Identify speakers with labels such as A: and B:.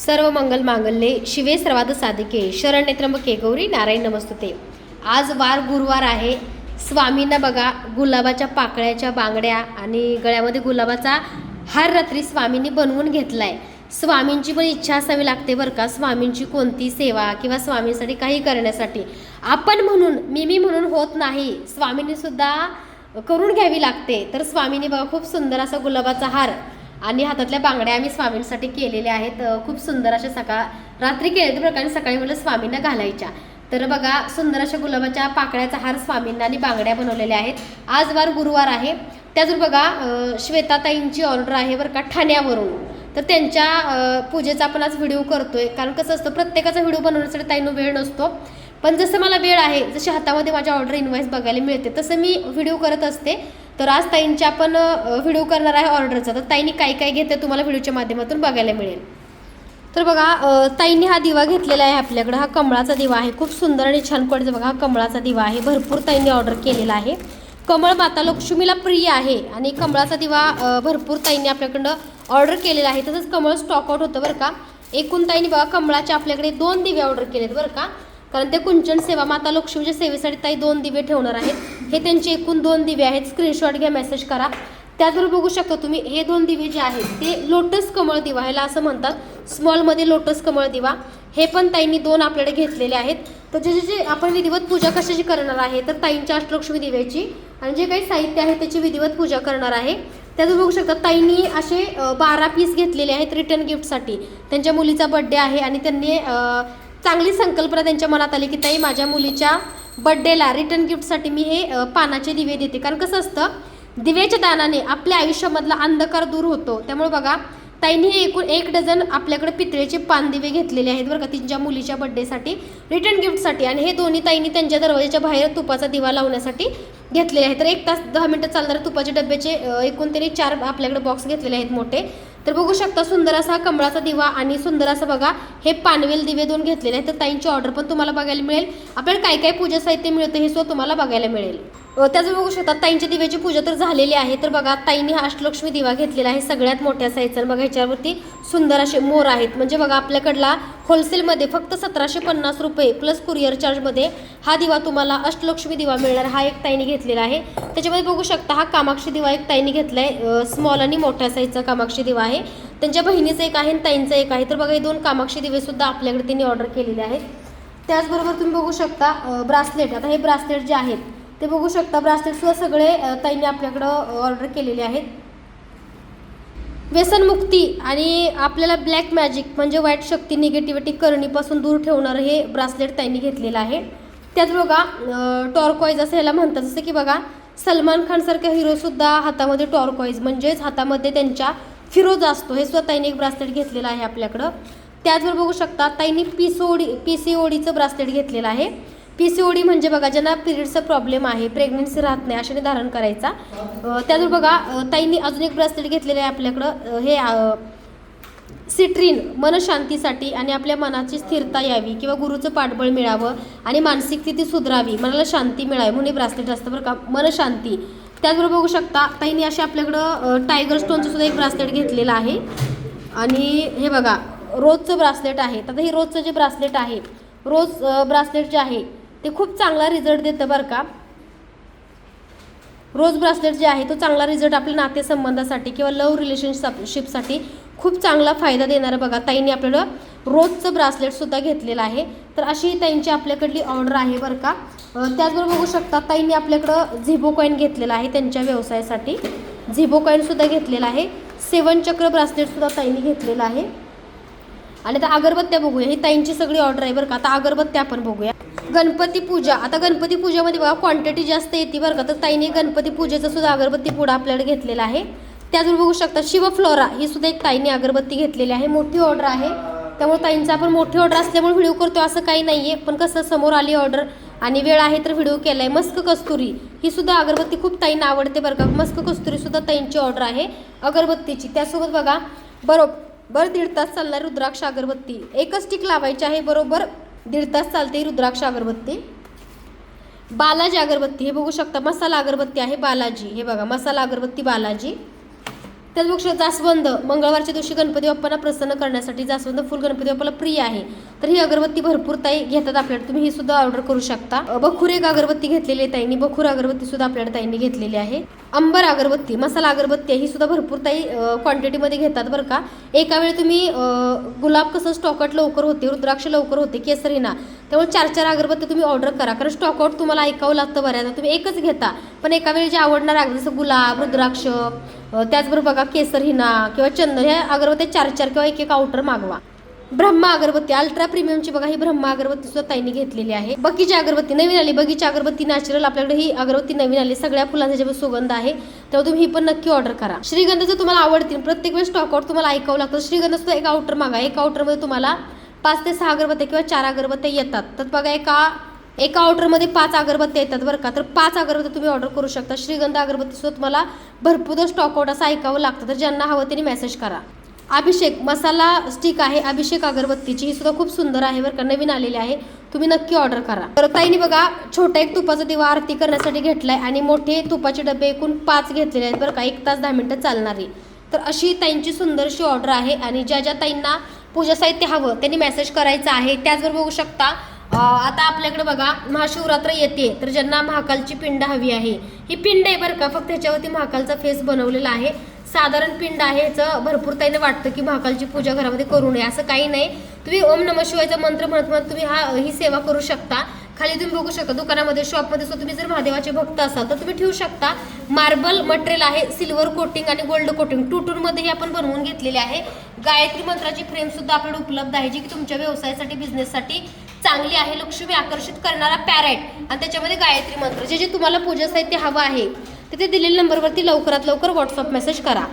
A: सर्व मंगल मांगल्ये शिवे सर्वाद साधिके शरण नेत्रंबके गौरी नारायण नमस्तुते. आज वार गुरुवार आहे. स्वामींना बघा गुलाबाच्या पाकळ्याच्या बांगड्या आणि गळ्यामध्ये गुलाबाचा हार रात्री स्वामींनी बनवून घेतलाय. स्वामींची पण इच्छा असावी लागते बरं का स्वामींची कोणती सेवा किंवा स्वामींसाठी काही करण्यासाठी. आपण म्हणून मी मी म्हणून होत नाही. स्वामींनी सुद्धा करून घ्यावी लागते. तर स्वामींनी बघा खूप सुंदर असा गुलाबाचा हार आणि हातातल्या बांगड्या आम्ही स्वामींसाठी केलेल्या आहेत. खूप सुंदर अशा सकाळ रात्री केले प्रकारे सकाळी मला स्वामींना घालायच्या. तर बघा सुंदर अशा गुलाबाच्या पाकळ्याचा हार स्वामींना आणि बांगड्या बनवलेल्या आहेत. आज वार गुरुवार आहे. त्याचबरोबर बघा श्वेताताईंची ऑर्डर आहे बरं का ठाण्यावरून. तर त्यांच्या पूजेचा आपण आज व्हिडिओ करतोय. कारण कसं असतं प्रत्येकाचा व्हिडिओ बनवण्यासाठी ताईनं वेळ नसतो. पण जसं मला वेळ आहे जशी हातामध्ये माझ्या ऑर्डर इन्व्हॉइस बघायला मिळते तसं मी व्हिडिओ करत असते. तर आज ताईंच्या आपण व्हिडिओ करणार आहे ऑर्डरचा तर ताईंनी काय काय घेते तुम्हाला व्हिडिओच्या माध्यमातून बघायला मिळेल. तर बघा ताईंनी हा दिवा घेतलेला आहे आपल्याकडं. हा कमळाचा दिवा आहे. खूप सुंदर आणि छान क्वालिटीचा बघा हा कमळाचा दिवा आहे. भरपूर ताईंनी ऑर्डर केलेला आहे. कमळ माता लक्ष्मीला प्रिय आहे आणि कमळाचा दिवा भरपूर ताईंनी आपल्याकडं ऑर्डर केलेला आहे. तसंच कमळ स्टॉकआउट होतं बरं का. एकूण ताईंनी बघा कमळाचे आपल्याकडे दोन दिवे ऑर्डर केलेत बरं का. कारण ते कुंचन सेवा माता लक्ष्मीच्या सेवेसाठी ताई दोन दिवे ठेवणार आहेत. हे त्यांचे एकूण दोन दिवे आहेत. स्क्रीनशॉट घ्या मेसेज करा. त्याचबरोबर बघू शकता तुम्ही हे दोन दिवे जे आहेत ते लोटस कमळ दिवा ह्याला असं म्हणतात. स्मॉलमध्ये लोटस कमळ दिवा. हे पण ताईंनी दोन आपल्याकडे घेतलेले आहेत. तर जे जे जे आपण विधिवत पूजा कशाची करणार आहे तर ताईंच्या अष्टलक्ष्मी दिव्याची आणि जे काही साहित्य आहे त्याची विधिवत पूजा करणार आहे. त्याचं बघू शकता ताईंनी असे बारा पीस घेतलेले आहेत रिटर्न गिफ्टसाठी त्यांच्या मुलीचा बड्डे आहे आणि त्यांनी चांगली संकल्पना त्यांच्या मनात आली की ताई माझ्या मुलीच्या बड्डेला रिटर्न गिफ्टसाठी मी हे पानाचे दिवे देते. कारण कसं असतं दिव्याच्या दानाने आपल्या आयुष्यामधला अंधकार दूर होतो. त्यामुळे बघा ताईंनी हे एकूण एक डझन आपल्याकडे पितळेचे पान दिवे घेतलेले आहेत बरं का तिच्या मुलीच्या बड्डेसाठी रिटर्न गिफ्टसाठी आणि हे दोन्ही ताईंनी त्यांच्या दरवाजाच्या बाहेर तुपाचा दिवा लावण्यासाठी घेतलेले आहेत. तर एक तास दहा मिनटं चालणाऱ्या तुपाचे डब्याचे एकूण त्यांनी चार आपल्याकडे बॉक्स घेतलेले आहेत मोठे. तर बघू शकता सुंदर असा कमळाचा दिवा आणि सुंदर असं बघा हे पानवेल दिवे दोन घेतलेले आहेत. तर ताईंची ऑर्डर पण तुम्हाला बघायला मिळेल. आपल्याला काय काय पूजा साहित्य मिळतं हे सो तुम्हाला बघायला मिळेल. त्याचं बघू शकता ताईंच्या दिव्याची पूजा तर झालेली आहे. तर बघा ताईंनी हा अष्टलक्ष्मी दिवा घेतलेला आहे. सगळ्यात मोठ्या साईजचा बघा ह्याच्यावरती सुंदर असे मोर आहेत. म्हणजे बघा आपल्याकडला होलसेलमध्ये फक्त सतराशे पन्नास रुपये प्लस कुरिअर चार्जमध्ये हा दिवा तुम्हाला अष्टलक्ष्मी दिवा मिळणार हा एक ताईने घेतलेला आहे. त्याच्यामध्ये बघू शकता हा कामाक्षी दिवा एक ताईने घेतला आहे स्मॉल आणि मोठ्या साईजचा कामाक्षी दिवा आहे. त्यांच्या बहिणीचं एक आहे आणि ताईंचं एक आहे. तर बघा हे दोन कामाक्षी दिवेसुद्धा आपल्याकडे त्यांनी ऑर्डर केलेले आहेत. त्याचबरोबर तुम्ही बघू शकता ब्रासलेट आता हे ब्रासलेट जे आहेत ते बघू शकता ब्रासलेटसुद्धा सगळे ताईंनी आपल्याकडं ऑर्डर केलेले आहेत. व्यसनमुक्ती आणि आपल्याला ब्लॅक मॅजिक म्हणजे वाईट शक्ती निगेटिव्हिटी करणीपासून दूर ठेवणारं हे ब्रासलेट त्यांनी घेतलेलं आहे. त्याच बघा टॉर्कॉईज असं ह्याला म्हणतात. जसं की बघा सलमान खानसारख्या हिरोसुद्धा हातामध्ये टॉर्कॉईज म्हणजेच हातामध्ये त्यांच्या फिरोज असतो. हे सुद्धा ताईने एक ब्रासलेट घेतलेलं आहे आपल्याकडं. त्याचवर बघू शकता ताईंनी पीसीओडी पी सी ओडीचं ब्रासलेट घेतलेलं आहे. पी सी ओ डी म्हणजे बघा ज्यांना पिरियडचा प्रॉब्लेम आहे प्रेग्नन्सी राहत नाही अशाने धारण करायचा. अ, त्याचबरोबर बघा ताईंनी अजून एक ब्रासलेट घेतलेलं आहे आपल्याकडं. हे सिट्रीन मनशांतीसाठी आणि आपल्या मनाची स्थिरता यावी किंवा गुरुचं पाठबळ मिळावं आणि मानसिक स्थिती सुधारावी मनाला शांती मिळावी म्हणून हे ब्रासलेट असतं बरं का मनशांती. त्याचबरोबर बघू शकता ताईंनी असे आपल्याकडं टायगर स्टोनचं सुद्धा एक ब्रासलेट घेतलेलं आहे. आणि हे बघा रोजचं ब्रासलेट आहे. आता हे रोजचं जे ब्रासलेट आहे रोज ब्रासलेट जे आहे ते खूप चांगला रिझल्ट देतं बरं का. रोज ब्रासलेट जे आहे तो चांगला रिझल्ट आपल्या नातेसंबंधासाठी किंवा लव्ह रिलेशनशिपसाठी खूप चांगला फायदा देणारं बघा. ताईंनी आपल्याला रोजचं ब्रासलेटसुद्धा घेतलेलं आहे. तर अशी ताईंची आपल्याकडली ऑर्डर आहे बरं का. त्याचबरोबर बघू शकता ताईंनी आपल्याकडं झिबो कॉईन घेतलेला आहे त्यांच्या व्यवसायासाठी. झिबो कॉईनसुद्धा घेतलेला आहे. सेवन चक्र ब्रासलेटसुद्धा ताईंनी घेतलेलं आहे. आणि आता अगरबत्त्या बघूया. ही ताईंची सगळी ऑर्डर आहे बरं का. आता अगरबत्त्या आपण बघूया. गणपती पूजा. आता गणपती पूजेमध्ये बघा क्वांटिटी जास्त येते बरं का. तर ताईने गणपती पूजेचा सुद्धा अगरबत्ती पुडा आपल्याकडे घेतलेला आहे. त्याचबरोबर बघू शकता शिवफ्लोरा ही सुद्धा एक ताईने अगरबत्ती घेतलेली आहे. मोठी ऑर्डर आहे. त्यामुळे ताईंचा आपण मोठी ऑर्डर असल्यामुळे व्हिडिओ करतो असं काही नाही आहे पण कसं समोर आली ऑर्डर आणि वेळ आहे तर व्हिडिओ केला आहे मस्क कस्तुरी ही सुद्धा अगरबत्ती खूप ताईंना आवडते बरं का. मस्क कस्तुरी सुद्धा ताईंची ऑर्डर आहे अगरबत्तीची. त्यासोबत बघा बरोबर दीड तास चालणारी रुद्राक्ष अगरबत्ती. एकच स्टिक लावायची आहे बरोबर दीड तास चालते रुद्राक्ष अगरबत्ती. बालाजी अगरबत्ती हे बघू शकता मसाला अगरबत्ती आहे बालाजी. हे बघा मसाला अगरबत्ती बालाजी. त्याचपेक्षा जास्वंद मंगळवारच्या दिवशी गणपती बाप्पांना प्रसन्न करण्यासाठी जास्वंद फुल गणपती बाप्पाला प्रिय आहे. तर ही अगरबत्ती भरपूर ताई घेतात आपल्याला तुम्ही ही सुद्धा ऑर्डर करू शकता. बखूर एक अगरबत्ती घेतलेली आहे ताईंनी. बखूर अगरबत्ती सुद्धा आपल्याला ताईंनी घेतलेली आहे. अंबर अगरबत्ती मसाला अगरबत्ती ही सुद्धा भरपूर ताई क्वांटिटीमध्ये घेतात बरं का. एका वेळी तुम्ही गुलाब कसं स्टॉकआउट लवकर होते रुद्राक्ष लवकर होते केसरीना. त्यामुळे चार चार अगरबत्ती तुम्ही ऑर्डर करा. कारण स्टॉकआउट तुम्हाला ऐकावं लागतं बऱ्याचदा. तुम्ही एकच घेता. पण एका वेळी जे आवडणार जसं गुलाब रुद्राक्ष त्याचबरोबर बघा केसर हिना किंवा चंदन ह्या अगरबत्त्या चार चार किंवा एक एक आउटर मागवा. ब्रह्मा अगरबत्ती अल्ट्रा प्रीमियमची बघा ही ब्रह्मा अगरबत्ती सुद्धा ताईने घेतलेली आहे. बगीची अगरबत्ती नवीन आली. बगीची अगरबत्ती नॅचरल आपल्याकडे ही अगरबत्ती नवीन आली. सगळ्या फुलांचा जेव्हा सुगंध आहे. तेव्हा तुम्ही ही पण नक्की ऑर्डर करा. श्रीगंध जर तुम्हाला आवडतील प्रत्येक वेळेस स्टॉकआउट तुम्हाला ऐकावं लागतं. श्रीगंध सुद्धा एक आउटर मागा. एक आउटरमध्ये तुम्हाला पाच ते सहा अगरबत्त्या किंवा चार अगरबत्त्या येतात. तर बघा एका एका ऑर्डरमध्ये पाच अगरबत्त्या येतात बरं का. तर पाच अगरबत्त्या तुम्ही ऑर्डर करू शकता. श्रीगंध अगरबत्ती सुद्धा तुम्हाला भरपूर स्टॉकआउट असं ऐकावं लागतं. तर ज्यांना हवं त्यांनी मेसेज करा. अभिषेक मसाला स्टिक आहे. अभिषेक अगरबत्तीची. ही सुद्धा खूप सुंदर आहे बरं का. नवीन आलेली आहे. तुम्ही नक्की ऑर्डर करा. तर ताईने बघा छोटा एक तुपाचा दिवा आरती करण्यासाठी घेतलाय आणि मोठे तुपाचे डबे एकूण पाच घेतलेले आहेत बरं का. एक तास दहा मिनिटं चालणारी. तर अशी ताईंची सुंदरशी ऑर्डर आहे आणि ज्या ज्या ताईंना पूजा साहित्य हवं त्यांनी मेसेज करायचं आहे. त्याचबरोबर बघू शकता आता आपल्याकडे बघा महाशिवरात्र येते तर ज्यांना महाकालची पिंड हवी आहे ही पिंड आहे बरं का फक्त ह्याच्यावरती महाकालचा फेस बनवलेला आहे. साधारण पिंड आहे याचं भरपूर ताईने वाटतं की महाकालची पूजा घरामध्ये करू नये असं काही नाही. तुम्ही ओम नम शिवायचा मंत्र म्हणत म्हणत तुम्ही हा ही सेवा करू शकता. खाली तुम्ही बघू शकता दुकानामध्ये शॉपमध्ये सुद्धा तुम्ही जर महादेवाचे भक्त असाल तर तुम्ही ठेवू शकता. मार्बल मटेरियल आहे सिल्वर कोटिंग आणि गोल्ड कोटिंग टू टूरमध्ये हे आपण बनवून घेतलेले आहे. गायत्री मंत्राची फ्रेम सुद्धा उपलब्ध आहे जी की तुमच्या व्यवसायासाठी बिझनेससाठी चांगली आहे लक्ष्मी आकर्षित करणारा पॅरेट आणि त्याच्यामध्ये गायत्री मंत्र. जे जे तुम्हाला पूजा साहित्य हवं आहे तिथे ते दिलेल्या नंबरवरती लवकरात लवकर व्हॉट्सअप मेसेज करा.